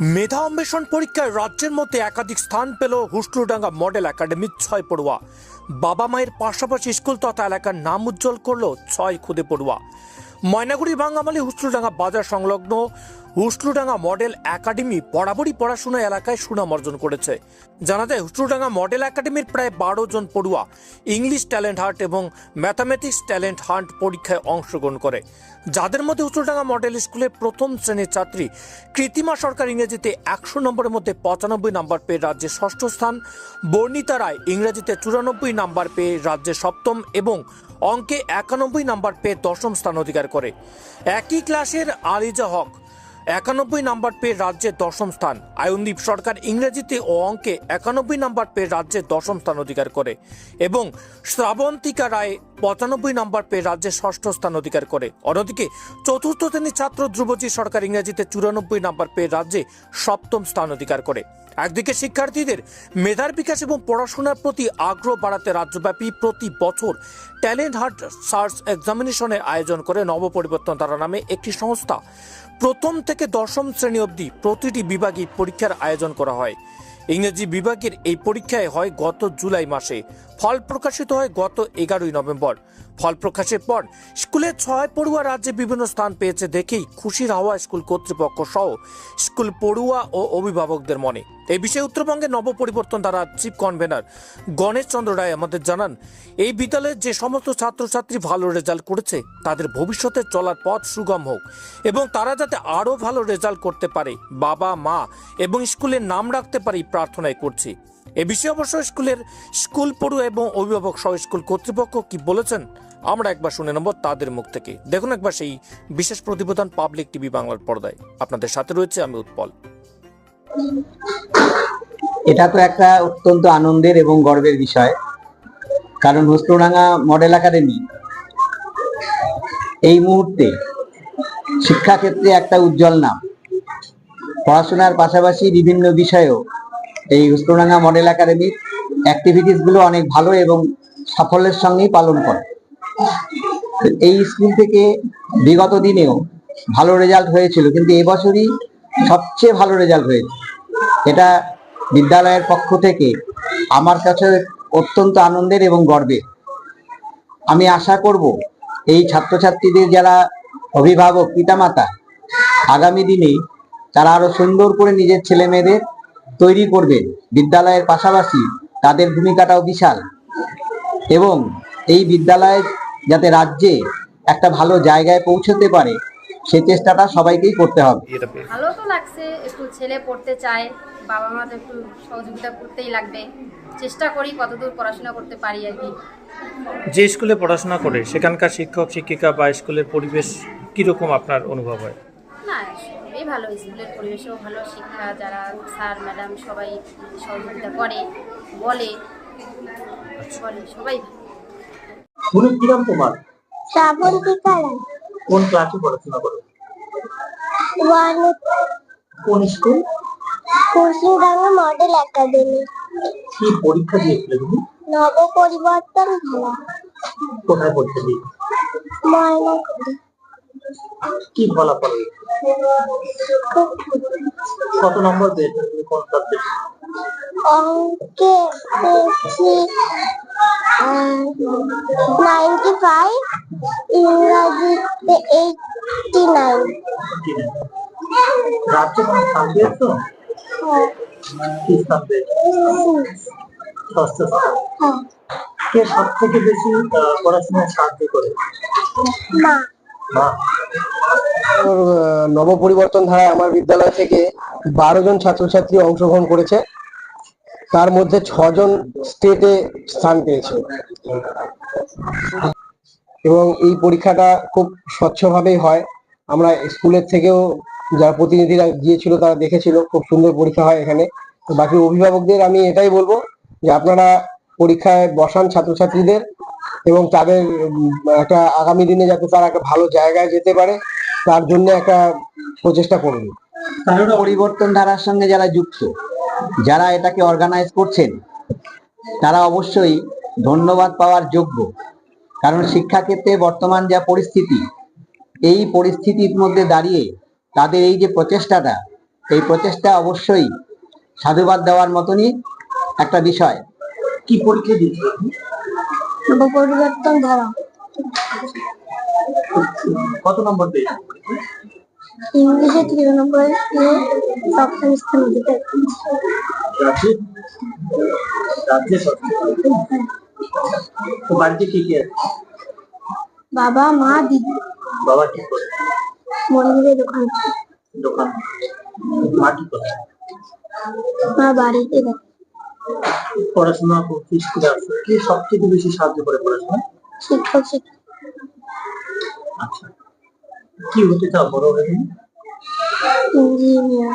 মেধা অন্বেষণ পরীক্ষায় রাজ্যের মধ্যে একাধিক স্থান পেল হুসলুডাঙ্গা মডেল একাডেমির ছয় পড়ুয়া। বাবা মায়ের পাশাপাশি স্কুল তথা এলাকার নাম উজ্জ্বল করল ছয় খুদে পড়ুয়া। ময়নাগুড়ি ভাঙ্গামালি হুসলুডাঙ্গা বাজার সংলগ্ন হুসলুডাঙ্গা মডেল একাডেমি বরাবরই পড়াশোনা এলাকায় সুনাম অর্জন করেছে। জানা যায়, হুসলুডাঙ্গা মডেল একাডেমির প্রায় বারো জন পড়ুয়া ইংলিশ ট্যালেন্ট হান্ট এবং ম্যাথামেটিক্স ট্যালেন্ট হান্ট পরীক্ষায় অংশগ্রহণ করে। যাদের মধ্যে হুসলুডাঙ্গা মডেল স্কুলে প্রথম শ্রেণির ছাত্রী কৃতিমা সরকার ইংরেজিতে একশো নম্বরের মধ্যে পঁচানব্বই নাম্বার পেয়ে রাজ্যে ষষ্ঠ স্থান, বর্ণিতা রায় ইংরেজিতে চুরানব্বই নাম্বার পেয়ে রাজ্যে সপ্তম এবং অঙ্কে একানব্বই নাম্বার পেয়ে দশম স্থান অধিকার করে। একই ক্লাসের আলিজা হক একানব্বই নাম্বার পেয়ে রাজ্যের দশম স্থান। আয়নদীপ সরকার ইংরেজিতে ও অঙ্কে একানব্বই নাম্বার পেয়ে রাজ্যের দশম স্থান অধিকার করে এবং শ্রাবন্তিকা রায় পঁচানব্বই নাম্বার পেয়ে রাজ্যের ষষ্ঠ স্থান অধিকার করে। অন্যদিকে চতুর্থ শ্রেণির ছাত্র ধ্রুবজি সরকার ইংরেজিতে চুরানব্বই নাম্বার পেয়ে রাজ্যে সপ্তম স্থান অধিকার করে। একদিকে শিক্ষার্থীদের মেধার বিকাশ এবং পড়াশোনার প্রতি আগ্রহ বাড়াতে রাজ্যব্যাপী প্রতি বছর ট্যালেন্ট হার্ট সার্চ এক্সামিনেশনের আয়োজন করে নবপরিবর্তন তারা নামে একটি সংস্থা। প্রথম থেকে দশম শ্রেণি অবধি প্রতিটি বিভাগই পরীক্ষার আয়োজন করা হয়। ইংরেজি বিভাগের এই পরীক্ষায় হয় গত জুলাই মাসে। ফল প্রকাশিত হয় গত এগারোই নভেম্বর। ফল প্রকাশের পর স্কুলের ছয় পড়ুয়া রাজ্যে বিভিন্ন স্থান পেয়েছে দেখেই খুশির হাওয়া স্কুল কর্তৃপক্ষ সহ স্কুল পড়ুয়া ও অভিভাবকদের মনে। এই বিষয়ে উত্তরবঙ্গের নবপরিবর্তন দ্বারা চিফ কনভেনার গণেশ চন্দ্র রায় আমাদের জানান, এই বিদ্যালয়ের যে সমস্ত ছাত্রছাত্রী ভালো রেজাল্ট করেছে, তাদের ভবিষ্যতে চলার পথ সুগম হোক এবং তারা যাতে আরও ভালো রেজাল্ট করতে পারে, বাবা, মা এবং স্কুলের নাম রাখতে পারে এই প্রার্থনাই করছি। এ বিষয়ে অবশ্য স্কুলের স্কুল পড়ুয়া এবং অভিভাবক সহ স্কুল কর্তৃপক্ষ কি বলেছেন, আমরা একবার শুনে নেব তাদের মুখ থেকে। দেখুন একবার সেই বিশেষ প্রতিবেদন পাবলিক টিভি বাংলার পর্দায়। আপনাদের সাথে রয়েছে আমি উৎপল। এটা তো একটা অত্যন্ত আনন্দের এবং গর্বের বিষয়, কারণ হোস্টডাঙ্গা মডেল একাডেমি এই মুহূর্তে শিক্ষাক্ষেত্রে একটা উজ্জ্বল নাম। পড়াশোনার পাশাপাশি বিভিন্ন বিষয়েও এই হোস্টডাঙ্গা মডেল একাডেমির অ্যাক্টিভিটিসগুলো অনেক ভালো এবং সাফল্যের সঙ্গেই পালন করে। এই স্কুল থেকে বিগত দিনেও ভালো রেজাল্ট হয়েছিল, কিন্তু এবছরই সবচেয়ে ভালো রেজাল্ট হয়েছে। এটা বিদ্যালয়ের পক্ষ থেকে আমার কাছে অত্যন্ত আনন্দের এবং গর্বের। আমি আশা করব এই ছাত্রছাত্রীদের যারা অভিভাবক, পিতামাতা, আগামী দিনে তারা আরও সুন্দর করে নিজের ছেলে মেয়েদের তৈরি করবে। বিদ্যালয়ের পাশাপাশি তাদের ভূমিকাটাও বিশাল। এবং এই বিদ্যালয় যাতে রাজ্যে একটা ভালো জায়গায় পৌঁছতে পারে সে চেষ্টাটা সবাইকেই করতে হবে। ভালো তো লাগছে একটু ছেলে পড়তে চায় বাবা মা তো একটু সহযোগিতা করতেই লাগবে। চেষ্টা করি কতদূর পড়াশোনা করতে পারি আর কি। যে স্কুলে পড়াশোনা করে সেখানকার শিক্ষক শিক্ষিকা বা স্কুলের পরিবেশ কীরকম আপনার অনুভব হয়? ভালো স্কুলের পরিবেশেও ভালো শিক্ষা যারা স্যার ম্যাডাম সবাই সহযোগিতা করে বলে বলে সবাই ভালো। তুমি কিরম তোমার? রায় কোন ক্লাসে পড়াশোনা করো? কোন স্কুল কুশিডাঙ্গা মডেল একাডেমি কি পরীক্ষা দিয়েছিলে তুমি? নব পরিবর্তন খেলা। কোথায় পরীক্ষা দিয়ে ময়না কি ফলাফল? কত নম্বর পেয়েছ তুমি কোন সাবজেক্ট অঙ্কে পেয়েছি নাইনটি ফাইভ ইংরাজিতে এইটটি নাইন রাজ্যে কোনো স্থান পেয়েছ? কি স্থান পেয়েছ? ষষ্ঠ স্থান। হ্যাঁ। কে সব থেকে বেশি পড়াশোনায় সাহায্য করে? মা। মা। নবপরিবর্তন ধারায় আমার বিদ্যালয় থেকে বারো জন ছাত্রছাত্রী অংশগ্রহণ করেছে। তার মধ্যে ছজন স্টেটে স্থান পেয়েছে। এবং এই পরীক্ষাটা খুব স্বচ্ছভাবেই হয়। আমরা স্কুলের থেকেও যারা প্রতিনিধিরা গিয়েছিল তারা দেখেছিল, খুব সুন্দর পরীক্ষা হয় এখানে। তো বাকি অভিভাবকদের আমি এটাই বলব যে আপনারা পরীক্ষায় বসান ছাত্রছাত্রীদের এবং তাদের একটা আগামী দিনে যাতে তারা একটা ভালো জায়গায় যেতে পারে। তার জন্য একটা প্রচেষ্টা করুন পরিবর্তন ধারার সঙ্গে যারা যুক্ত যারা এটাকে অর্গানাইজ করছেন তারা অবশ্যই ধন্যবাদ পাওয়ার যোগ্য। কারণ শিক্ষাক্ষেত্রে বর্তমান যা পরিস্থিতি এই পরিস্থিতির মধ্যে দাঁড়িয়ে তাদের এই যে প্রচেষ্টাটা এই প্রচেষ্টা অবশ্যই সাধুবাদ দেওয়ার মতনই একটা বিষয়। কি পরীক্ষা পরিবর্তন ধারা। কত নম্বর পেয়েছেন? ইংলিশে সপ্তম স্থান বাড়িতে কি কি বাবা, মা, দিদি। বাবা কি করে মন্দিরে দোকান দোকান মা কি করে মা বাড়িতে পড়াশোনা করতে স্কুলে আসো কি বেশি সাহায্য করে পড়াশোনা শিক্ষক শিক্ষক আচ্ছা কি হতে চাও বড় হয়ে ইঞ্জিনিয়ার